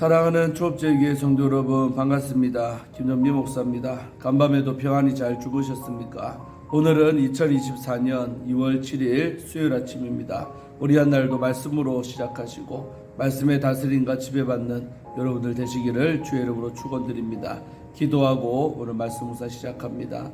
사랑하는 초업제교회 성도 여러분 반갑습니다. 김전미 목사입니다. 간밤에도 평안히 잘 주무셨습니까? 오늘은 2024년 2월 7일 수요일 아침입니다. 우리 한 날도 말씀으로 시작하시고 말씀의 다스림과 지배받는 여러분들 되시기를 주의 이름으로 축원드립니다. 기도하고 오늘 말씀 묵상 시작합니다.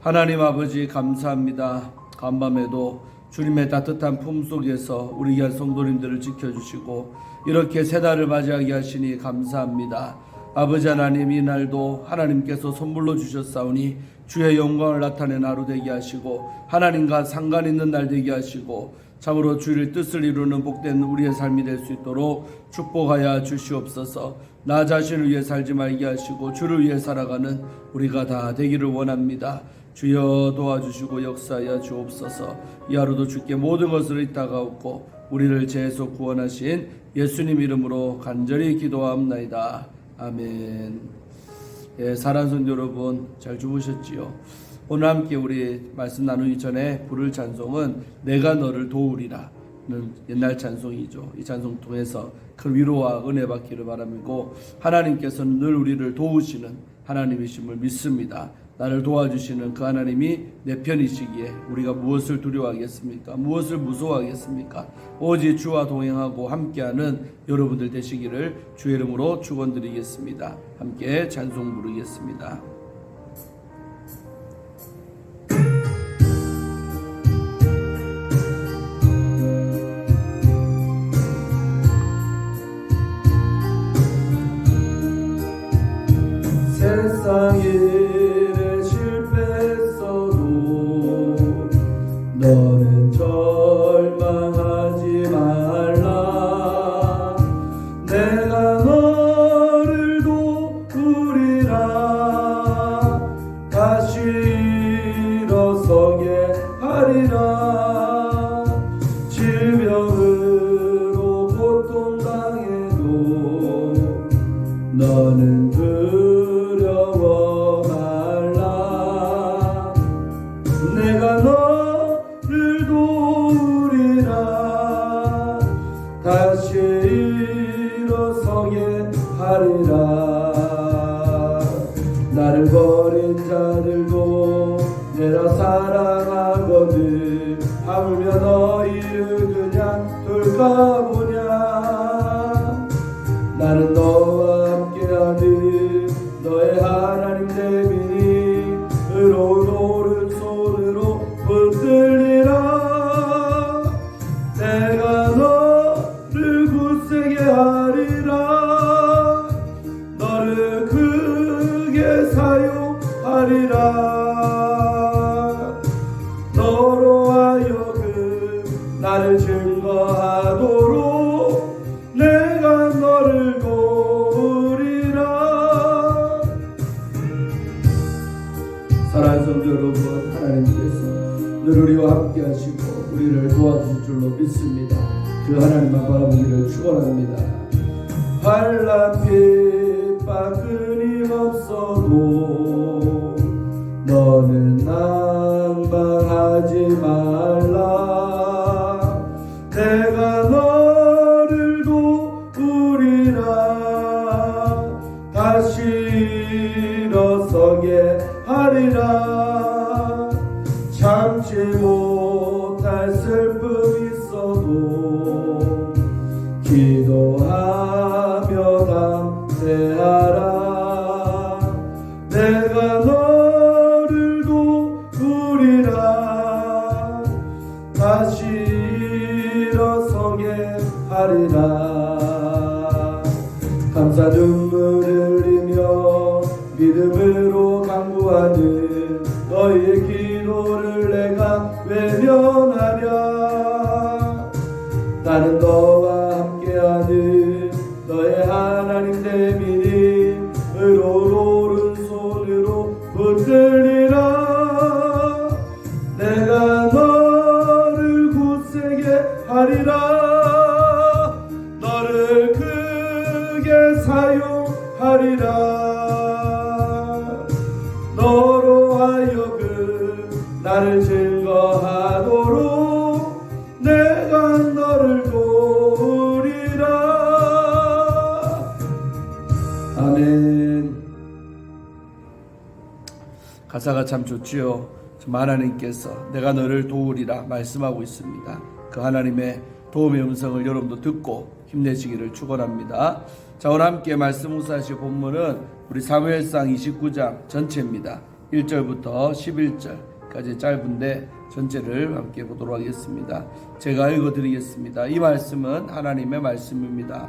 하나님 아버지 감사합니다. 간밤에도 주님의 따뜻한 품 속에서 우리 귀한 성도님들을 지켜주시고 이렇게 새 달을 맞이하게 하시니 감사합니다. 아버지 하나님 이 날도 하나님께서 선물로 주셨사오니 주의 영광을 나타낸 하루 되게 하시고 하나님과 상관 있는 날 되게 하시고 참으로 주의 뜻을 이루는 복된 우리의 삶이 될 수 있도록 축복하여 주시옵소서. 나 자신을 위해 살지 말게 하시고 주를 위해 살아가는 우리가 다 되기를 원합니다. 주여 도와주시고 역사하여 주옵소서. 이 하루도 주께 모든 것을 이따가옵고 우리를 죄에서 구원하신 예수님 이름으로 간절히 기도하옵나이다. 아멘. 예, 사랑하는 여러분 잘 주무셨지요? 오늘 함께 우리 말씀 나누기 전에 부를 찬송은 내가 너를 도우리라 는 옛날 찬송이죠. 이 찬송 통해서 큰 위로와 은혜 받기를 바라고 하나님께서는 늘 우리를 도우시는 하나님이심을 믿습니다. 나를 도와주시는 그 하나님이 내 편이시기에 우리가 무엇을 두려워하겠습니까? 무엇을 무서워하겠습니까? 오직 주와 동행하고 함께하는 여러분들 되시기를 주의 이름으로 축원드리겠습니다. 함께 찬송 부르겠습니다. 그 하나님만 바라보기를 축원합니다. 환란 핍박 끊임없어도 너는 낭방하지 말 감사 눈물 흘리며 믿음으로 강구하는 너희 가사가 참 좋지요. 참 하나님께서 내가 너를 도우리라 말씀하고 있습니다. 그 하나님의 도움의 음성을 여러분도 듣고 힘내시기를 축원합니다. 자 오늘 함께 말씀 묵상하실 본문은 우리 사무엘상 29장 전체입니다. 1절부터 11절까지 짧은데 전체를 함께 보도록 하겠습니다. 제가 읽어 드리겠습니다. 이 말씀은 하나님의 말씀입니다.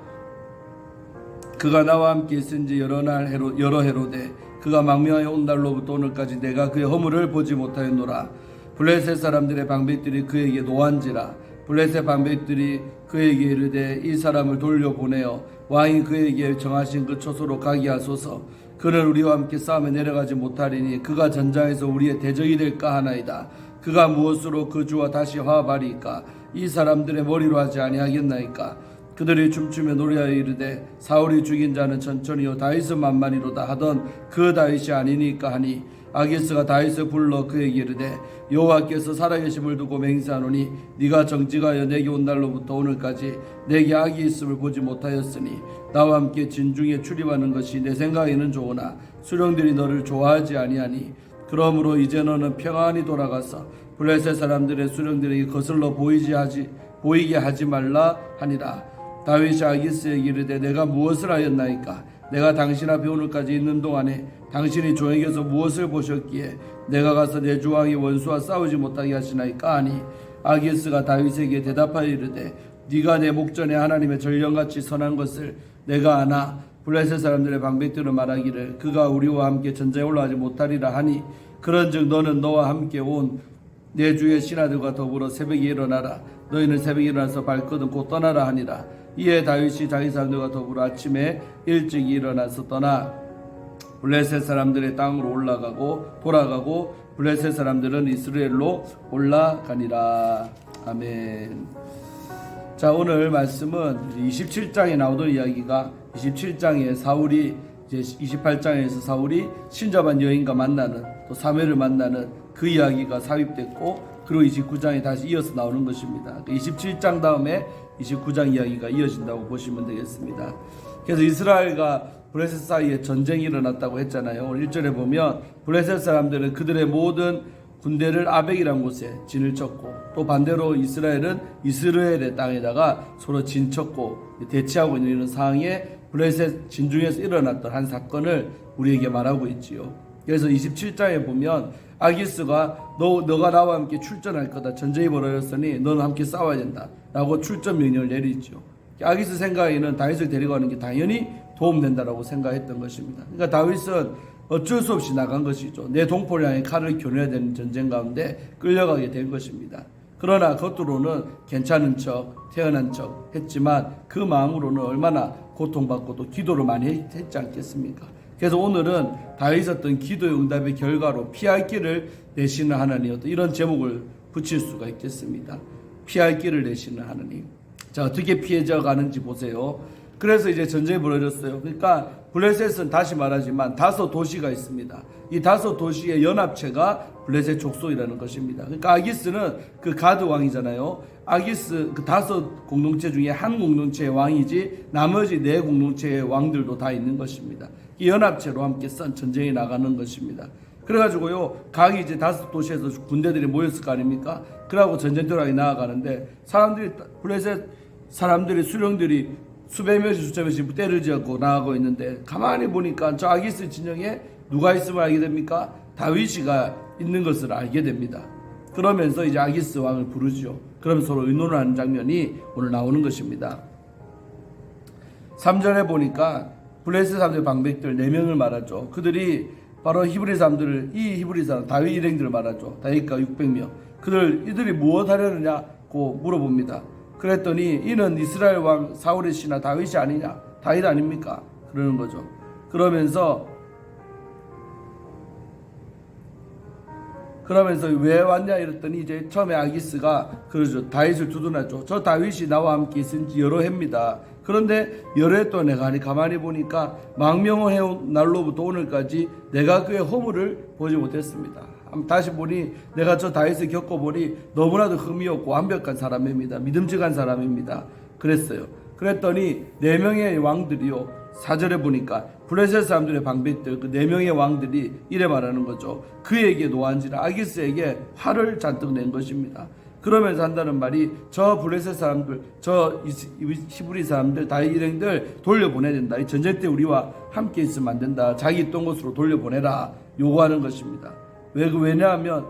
그가 나와 함께 있은지 여러 날 해로, 여러 해로되 그가 망명하여 온 날로부터 오늘까지 내가 그의 허물을 보지 못하였노라. 블레셋 사람들의 방백들이 그에게 노한지라. 블레셋 방백들이 그에게 이르되 이 사람을 돌려보내어 왕이 그에게 정하신 그 초소로 가게 하소서. 그는 우리와 함께 싸움에 내려가지 못하리니 그가 전장에서 우리의 대적이 될까 하나이다. 그가 무엇으로 그 주와 다시 화합하리까? 이 사람들의 머리로 하지 아니하겠나이까 그들이 춤추며 노래하여 이르되 사울이 죽인 자는 천천히요 다윗은 만만히로다 하던 그 다윗이 아니니까 하니 아기스가 다윗을 불러 그에게 이르되 여호와께서 살아계심을 두고 맹세하노니 네가 정직하여 내게 온 날로부터 오늘까지 내게 악이 있음을 보지 못하였으니 나와 함께 진중에 출입하는 것이 내 생각에는 좋으나 수령들이 너를 좋아하지 아니하니 그러므로 이제 너는 평안히 돌아가서 블레셋 사람들의 수령들에게 거슬러 보이지 하지 보이게 하지 말라 하니라 다윗이 아기스에게 이르되 내가 무엇을 하였나이까? 내가 당신 앞에 오늘까지 있는 동안에 당신이 종에게서 무엇을 보셨기에 내가 가서 내 주왕의 원수와 싸우지 못하게 하시나이까 하니? 아기스가 다윗에게 대답하여 이르되 네가 내 목전에 하나님의 전령같이 선한 것을 내가 아나 블레셋 사람들의 방백들은 말하기를 그가 우리와 함께 전쟁에 올라가지 못하리라 하니 그런즉 너는 너와 함께 온 내 주의 신하들과 더불어 새벽에 일어나라. 너희는 새벽에 일어나서 발거든 곧 떠나라 하니라 이에 다윗이 자기 사람들과 더불어 아침에 일찍 일어나서 떠나 블레셋 사람들의 땅으로 올라가고 돌아가고 블레셋 사람들은 이스라엘로 올라가니라 아멘. 자 오늘 말씀은 27장에 나오던 이야기가 27장에 사울이 이제 28장에서 사울이 신자반 여인과 만나는 또 사무엘을 만나는 그 이야기가 삽입됐고 그리고 29장에 다시 이어서 나오는 것입니다. 27장 다음에 29장 이야기가 이어진다고 보시면 되겠습니다. 그래서 이스라엘과 블레셋 사이에 전쟁이 일어났다고 했잖아요. 오늘 1절에 보면 블레셋 사람들은 그들의 모든 군대를 아벡이라는 곳에 진을 쳤고 또 반대로 이스라엘은 이스라엘의 땅에다가 서로 진 쳤고 대치하고 있는 이런 상황에 블레셋 진중에서 일어났던 한 사건을 우리에게 말하고 있지요. 그래서 27장에 보면 아기스가 너 너가 나와 함께 출전할 거다. 전쟁이 벌어졌으니 너는 함께 싸워야 된다 라고 출전 명령을 내리죠. 아기스 생각에는 다윗을 데려가는 게 당연히 도움된다라고 생각했던 것입니다. 그러니까 다윗은 어쩔 수 없이 나간 것이죠. 내 동포를 향해 칼을 겨눠야 되는 전쟁 가운데 끌려가게 된 것입니다. 그러나 겉으로는 괜찮은 척, 태어난 척 했지만 그 마음으로는 얼마나 고통받고 또 기도를 많이 했지 않겠습니까? 그래서 오늘은 다윗 어떤 기도의 응답의 결과로 피할 길을 내시는 하나님 어떤 이런 제목을 붙일 수가 있겠습니다. 피할 길을 내시는 하나님. 자 어떻게 피해져 가는지 보세요. 그래서 이제 전쟁이 벌어졌어요. 그러니까 블레셋은 다시 말하지만 다섯 도시가 있습니다. 이 다섯 도시의 연합체가 블레셋 족속이라는 것입니다. 그러니까 아기스는 그 가드 왕이잖아요. 아기스 그 다섯 공동체 중에 한 공동체의 왕이지 나머지 네 공동체의 왕들도 다 있는 것입니다. 이 연합체로 함께 선 전쟁에 나가는 것입니다. 그래가지고요, 각 이제 다섯 도시에서 군대들이 모였을 거 아닙니까? 그러고 전쟁터락에 나아가는데 사람들이 블레셋 사람들이 수령들이 수백 명씩 수천 명씩 때를 지었고 나가고 있는데 가만히 보니까 저 아기스 진영에 누가 있음을 알게 됩니까? 다윗이가 있는 것을 알게 됩니다. 그러면서 이제 아기스 왕을 부르죠. 그러면서 서로 의논을 하는 장면이 오늘 나오는 것입니다. 3절에 보니까 블레셋 사람들 방백들 4명을 말하죠. 그들이 바로 히브리 사람들을 이 히브리 사람 다윗 일행들을 말하죠. 다윗과 600명. 그들 이들이 무엇 하려느냐고 물어봅니다. 그랬더니 이는 이스라엘 왕 사울의 신하 다윗이 아니냐? 다윗 아닙니까? 그러는 거죠. 그러면서 그러면서 왜 왔냐 이랬더니 이제 처음에 아기스가 그러죠. 다윗을 두둔하죠. 저 다윗이 나와 함께 있은 지 여러 해입니다. 그런데 여러 해 동안 내가 가만히 보니까 망명을 해온 날로부터 오늘까지 내가 그의 허물을 보지 못했습니다. 다시 보니 내가 저 다윗을 겪어보니 너무나도 흠이 없고 완벽한 사람입니다. 믿음직한 사람입니다. 그랬어요. 그랬더니 네 명의 왕들이요. 사절에 보니까 블레셋 사람들의 방백들 그 네 명의 왕들이 이래 말하는 거죠. 그에게 노한지라 아기스에게 화를 잔뜩 낸 것입니다. 그러면서 한다는 말이 저 블레셋 사람들, 저 히브리 사람들, 다 일행들 돌려보내야 된다. 이 전쟁 때 우리와 함께 있으면 안 된다. 자기 있던 곳으로 돌려보내라. 요구하는 것입니다. 왜, 그- 왜냐하면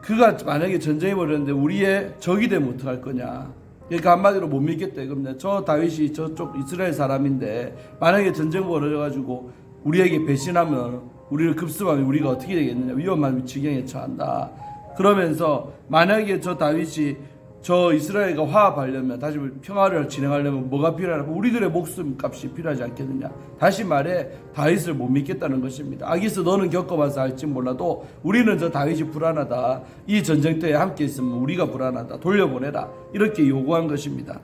그가 만약에 전쟁이 벌였는데 우리의 적이 되면 어떡할 거냐. 그러니까 한마디로 못 믿겠다 이겁니다. 저 다윗이 저쪽 이스라엘 사람인데 만약에 전쟁 벌어져가지고 우리에게 배신하면 우리를 급습하면 우리가 어떻게 되겠느냐 위험한 지경에 처한다. 그러면서 만약에 저 다윗이 저 이스라엘과 화합하려면 다시 평화를 진행하려면 뭐가 필요하냐? 우리들의 목숨값이 필요하지 않겠느냐? 다시 말해 다윗을 못 믿겠다는 것입니다. 아기스 너는 겪어봐서 알지 몰라도 우리는 저 다윗이 불안하다. 이 전쟁터에 함께 있으면 우리가 불안하다. 돌려보내라. 이렇게 요구한 것입니다.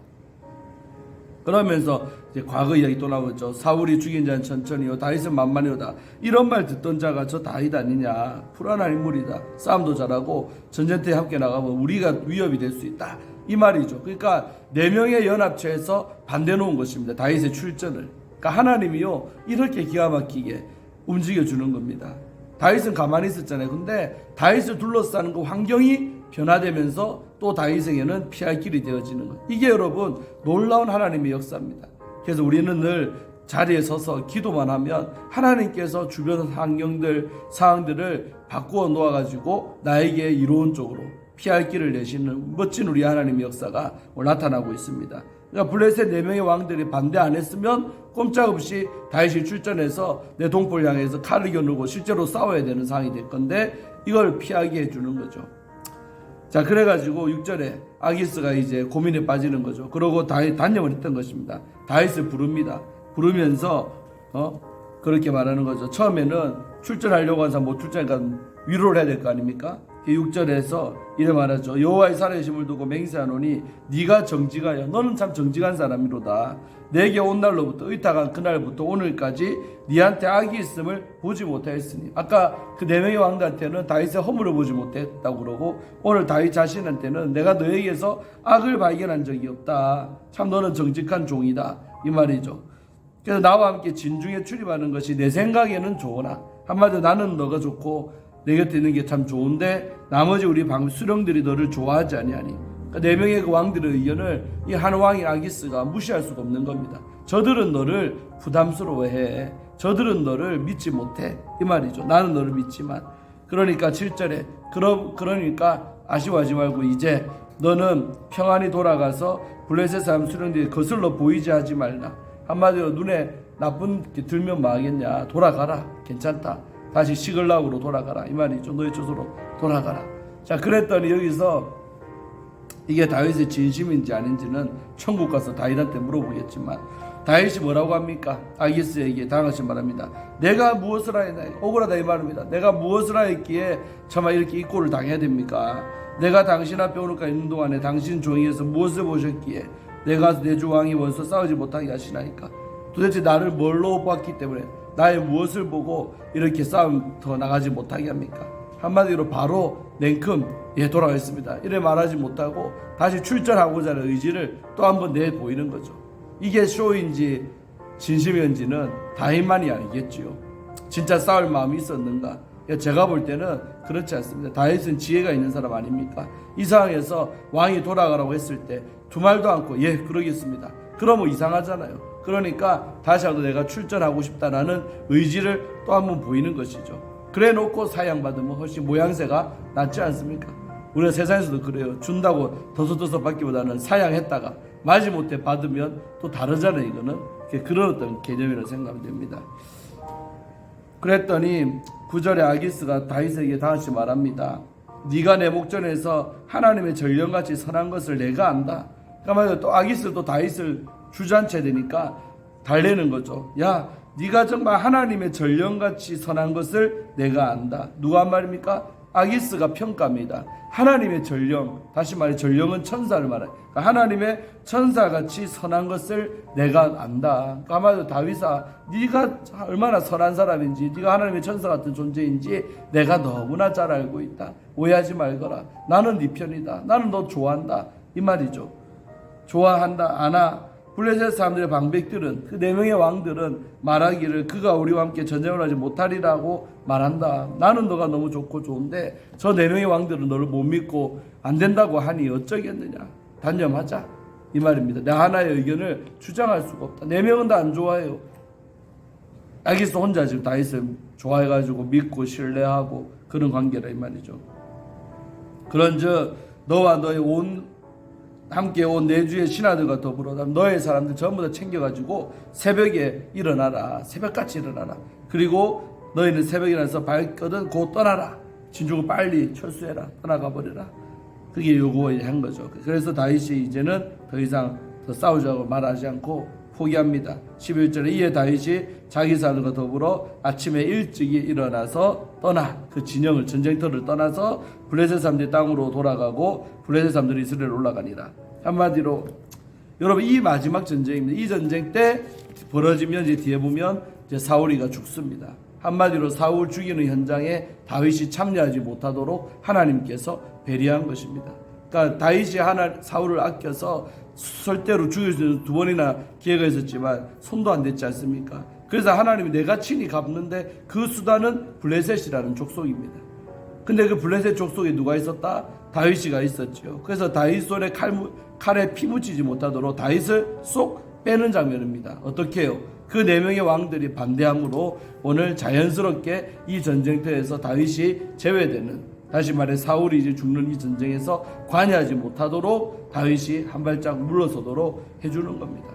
그러면서 이제 과거 이야기 또 나오죠. 사울이 죽인 자는 천천히요, 다윗은 만만히요다. 이런 말 듣던 자가 저 다윗 아니냐? 불안한 인물이다. 싸움도 잘하고 전쟁터에 함께 나가면 우리가 위협이 될 수 있다. 이 말이죠. 그러니까 네 명의 연합체에서 반대 놓은 것입니다. 다윗의 출전을. 그러니까 하나님이요 이렇게 기가 막히게 움직여 주는 겁니다. 다윗은 가만히 있었잖아요. 근데 다윗을 둘러싸는 그 환경이 변화되면서 또 다윗에게는 피할 길이 되어지는 것. 이게 여러분 놀라운 하나님의 역사입니다. 그래서 우리는 늘 자리에 서서 기도만 하면 하나님께서 주변 환경들 상황들을 바꾸어 놓아 가지고 나에게 이로운 쪽으로 피할 길을 내시는 멋진 우리 하나님의 역사가 나타나고 있습니다. 그러니까 블레셋 네 명의 왕들이 반대 안 했으면 꼼짝없이 다윗이 출전해서 내 동포를 향해서 칼을 겨누고 실제로 싸워야 되는 상황이 될 건데 이걸 피하게 해주는 거죠. 자 그래가지고 6절에 아기스가 이제 고민에 빠지는 거죠. 그러고 다윗 단념을 했던 것입니다. 다윗을 부릅니다. 부르면서 어 그렇게 말하는 거죠. 처음에는 출전하려고 한 사람 못 출전하니까 위로를 해야 될 거 아닙니까? 6절에서 이래 말하죠. 여호와의 살아계심을 두고 맹세하노니 네가 정직하여 너는 참 정직한 사람이로다. 내게 온 날로부터 의탁한 그날부터 오늘까지 네한테 악이 있음을 보지 못하였으니 아까 그 네 명의 왕들한테는 다윗의 허물을 보지 못했다고 그러고 오늘 다윗 자신한테는 내가 너에게서 악을 발견한 적이 없다. 참 너는 정직한 종이다. 이 말이죠. 그래서 나와 함께 진중에 출입하는 것이 내 생각에는 좋으나 한마디로 나는 너가 좋고 내 곁에 있는 게 참 좋은데 나머지 우리 방 수령들이 너를 좋아하지 아니하니 그러니까 네 명의 그 왕들의 의견을 이 한 왕인 아기스가 무시할 수가 없는 겁니다. 저들은 너를 부담스러워해. 저들은 너를 믿지 못해. 이 말이죠. 나는 너를 믿지만 그러니까 7절에 그러, 그러니까 아쉬워하지 말고 이제 너는 평안히 돌아가서 블레셋 사람 수령들이 거슬러 보이지 하지 말라. 한마디로 눈에 나쁜 게 들면 뭐 하겠냐. 돌아가라. 괜찮다. 다시 시글락으로 돌아가라. 이 말이죠. 너의 조소로 돌아가라. 자, 그랬더니 여기서 이게 다윗의 진심인지 아닌지는 천국 가서 다윗한테 물어보겠지만 다윗이 뭐라고 합니까? 아기스에게 당하시 말합니다. 내가 무엇을 하였나? 억울하다 이 말입니다. 내가 무엇을 하였기에 차마 이렇게 이 꼴을 당해야 됩니까? 내가 당신 앞에 오늘까 있는 동안에 당신 종이에서 무엇을 보셨기에 내가 내 주 왕이 원수 싸우지 못하게 하시나이까? 도대체 나를 뭘로 봤기 때문에 나의 무엇을 보고 이렇게 싸움 더 나가지 못하게 합니까? 한마디로 바로 냉큼 예 돌아가겠습니다. 이래 말하지 못하고 다시 출전하고자 하는 의지를 또 한 번 내 보이는 거죠. 이게 쇼인지 진심인지는 다윗만이 알겠지요. 진짜 싸울 마음이 있었는가? 예, 제가 볼 때는 그렇지 않습니다. 다윗은 지혜가 있는 사람 아닙니까? 이 상황에서 왕이 돌아가라고 했을 때 두 말도 않고 예 그러겠습니다. 그러면 이상하잖아요. 그러니까 다시 한번 내가 출전하고 싶다라는 의지를 또 한 번 보이는 것이죠. 그래 놓고 사양받으면 훨씬 모양새가 낫지 않습니까? 우리가 세상에서도 그래요. 준다고 더서더서 받기보다는 사양했다가 마지못해 받으면 또 다르잖아요. 이거는 그런 어떤 개념이라고 생각하면 됩니다. 그랬더니 구절에 아기스가 다윗에게 다시 말합니다. 네가 내 목전에서 하나님의 전령같이 선한 것을 내가 안다. 그러니까 또 아기스 또 다윗을 주저앉혀야 되니까 달래는 거죠. 야, 네가 정말 하나님의 전령같이 선한 것을 내가 안다. 누가 한 말입니까? 아기스가 평가입니다. 하나님의 전령, 다시 말해 전령은 천사를 말해. 그러니까 하나님의 천사같이 선한 것을 내가 안다. 그러니까 아마도 다윗아, 네가 얼마나 선한 사람인지, 네가 하나님의 천사 같은 존재인지 내가 너무나 잘 알고 있다. 오해하지 말거라. 나는 네 편이다. 나는 너 좋아한다. 이 말이죠. 좋아한다. 아나. 블레셋 사람들의 방백들은 그 네 명의 왕들은 말하기를 그가 우리와 함께 전쟁을 하지 못하리라고 말한다. 나는 너가 너무 좋고 좋은데 저 네 명의 왕들은 너를 못 믿고 안 된다고 하니 어쩌겠느냐. 단념하자. 이 말입니다. 내 하나의 의견을 주장할 수가 없다. 네 명은 다 안 좋아해요. 알겠어 혼자 지금 다윗을 좋아해가지고 믿고 신뢰하고 그런 관계라 이 말이죠. 그런즉 너와 너의 온 함께 온 내주의 신하들과 더불어 너의 사람들 전부 다 챙겨가지고 새벽에 일어나라. 새벽같이 일어나라. 그리고 너희는 새벽에 일어나서 밝거든 곧 떠나라. 진주고 빨리 철수해라. 떠나가 버려라. 그게 요구한 거죠. 그래서 다윗이 이제는 더 이상 더 싸우자고 말하지 않고 포기합니다. 11절에 이에 다윗이 자기 사람과 더불어 아침에 일찍이 일어나서 떠나 그 진영을 전쟁터를 떠나서 블레셋 사람들의 땅으로 돌아가고 블레셋 사람들이 이스라엘 올라가니라 한마디로 여러분 이 마지막 전쟁입니다. 이 전쟁 때 벌어지면 이제 뒤에 보면 이제 사울이가 죽습니다. 한마디로 사울 죽이는 현장에 다윗이 참여하지 못하도록 하나님께서 배려한 것입니다. 그러니까 다윗이 하나 사울을 아껴서 절대로 죽일 수 있는 두 번이나 기회가 있었지만 손도 안 댔지 않습니까? 그래서 하나님이 내가 친히 갚는데 그 수단은 블레셋이라는 족속입니다. 근데 그 블레셋 족속에 누가 있었다? 다윗이가 있었죠. 그래서 다윗 손에 칼, 칼에 피 묻히지 못하도록 다윗을 쏙 빼는 장면입니다. 어떻게 해요? 그 네 명의 왕들이 반대함으로 오늘 자연스럽게 이 전쟁터에서 다윗이 제외되는 다시 말해 사울이 이제 죽는 이 전쟁에서 관여하지 못하도록 다윗이 한 발짝 물러서도록 해주는 겁니다.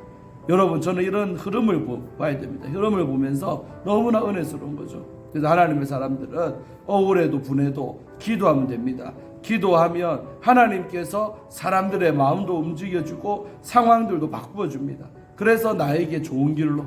여러분 저는 이런 흐름을 보, 봐야 됩니다. 흐름을 보면서 너무나 은혜스러운 거죠. 그래서 하나님의 사람들은 억울해도 분해도 기도하면 됩니다. 기도하면 하나님께서 사람들의 마음도 움직여주고 상황들도 바꾸어줍니다. 그래서 나에게 좋은 길로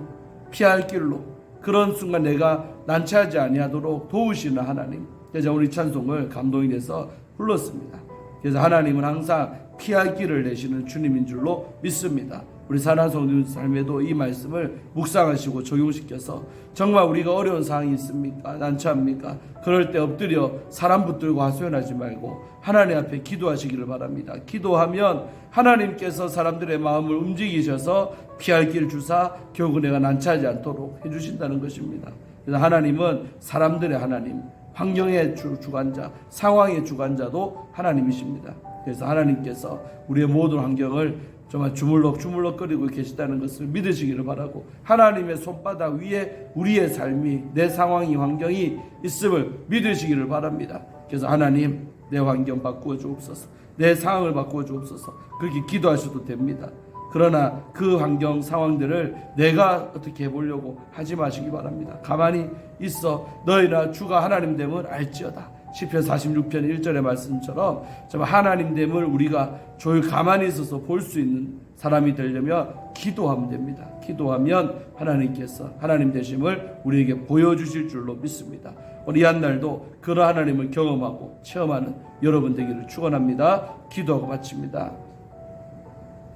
피할 길로 그런 순간 내가 난처하지 아니하도록 도우시는 하나님. 그래서 우리 찬송을 감동이 돼서 불렀습니다. 그래서 하나님은 항상 피할 길을 내시는 주님인 줄로 믿습니다. 우리 사랑성도 삶에도 이 말씀을 묵상하시고 적용시켜서 정말 우리가 어려운 상황이 있습니까? 난처합니까? 그럴 때 엎드려 사람 붙들고 하소연하지 말고 하나님 앞에 기도하시기를 바랍니다. 기도하면 하나님께서 사람들의 마음을 움직이셔서 피할 길 주사 결국 내가 난처하지 않도록 해주신다는 것입니다. 그래서 하나님은 사람들의 하나님, 환경의 주, 주관자, 상황의 주관자도 하나님이십니다. 그래서 하나님께서 우리의 모든 환경을 정말 주물럭 주물럭거리고 계시다는 것을 믿으시기를 바라고 하나님의 손바닥 위에 우리의 삶이 내 상황이 환경이 있음을 믿으시기를 바랍니다. 그래서 하나님 내 환경 바꾸어 주옵소서. 내 상황을 바꾸어 주옵소서. 그렇게 기도하셔도 됩니다. 그러나 그 환경 상황들을 내가 어떻게 해보려고 하지 마시기 바랍니다. 가만히 있어 너희나 주가 하나님 됨을 알지어다. 시편 46편 1절의 말씀처럼 정말 하나님 됨을 우리가 조용 가만히 있어서 볼 수 있는 사람이 되려면 기도하면 됩니다. 기도하면 하나님께서 하나님 되심을 우리에게 보여주실 줄로 믿습니다. 우리 한 날도 그런 하나님을 경험하고 체험하는 여러분 되기를 축원합니다. 기도하고 마칩니다.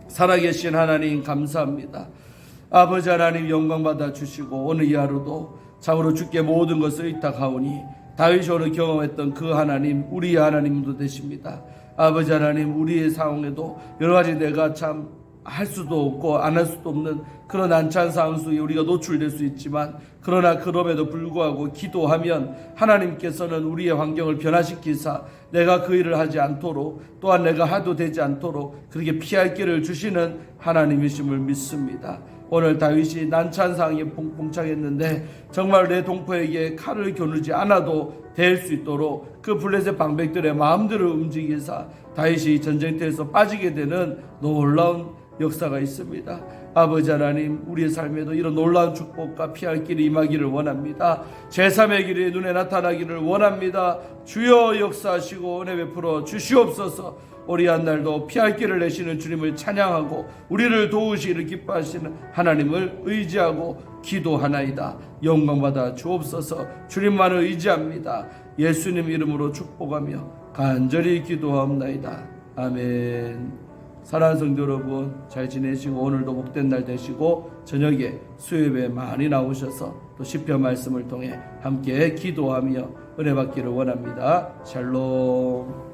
살아계신 하나님 감사합니다. 아버지 하나님 영광 받아 주시고 오늘 이 하루도 참으로 주께 모든 것을 의탁하오니 다윗이 오늘 경험했던 그 하나님 우리의 하나님도 되십니다. 아버지 하나님 우리의 상황에도 여러 가지 내가 참 할 수도 없고 안 할 수도 없는 그런 안찬 상황 속에 우리가 노출될 수 있지만 그러나 그럼에도 불구하고 기도하면 하나님께서는 우리의 환경을 변화시키사 내가 그 일을 하지 않도록 또한 내가 하도 되지 않도록 그렇게 피할 길을 주시는 하나님이심을 믿습니다. 오늘 다윗이 난찬 상황에 봉착했는데 정말 내 동포에게 칼을 겨누지 않아도 될 수 있도록 그 블레셋 방백들의 마음들을 움직이사 다윗이 전쟁터에서 빠지게 되는 놀라운 역사가 있습니다. 아버지 하나님 우리의 삶에도 이런 놀라운 축복과 피할 길이 임하기를 원합니다. 제3의 길이 눈에 나타나기를 원합니다. 주여 역사하시고 은혜 베풀어 주시옵소서 우리 한 날도 피할 길을 내시는 주님을 찬양하고 우리를 도우시기를 기뻐하시는 하나님을 의지하고 기도하나이다. 영광받아 주옵소서 주님만을 의지합니다. 예수님 이름으로 축복하며 간절히 기도하옵나이다. 아멘. 사랑하는 성도 여러분 잘 지내시고 오늘도 복된 날 되시고 저녁에 수요예배 많이 나오셔서 또 시편 말씀을 통해 함께 기도하며 은혜 받기를 원합니다. 샬롬.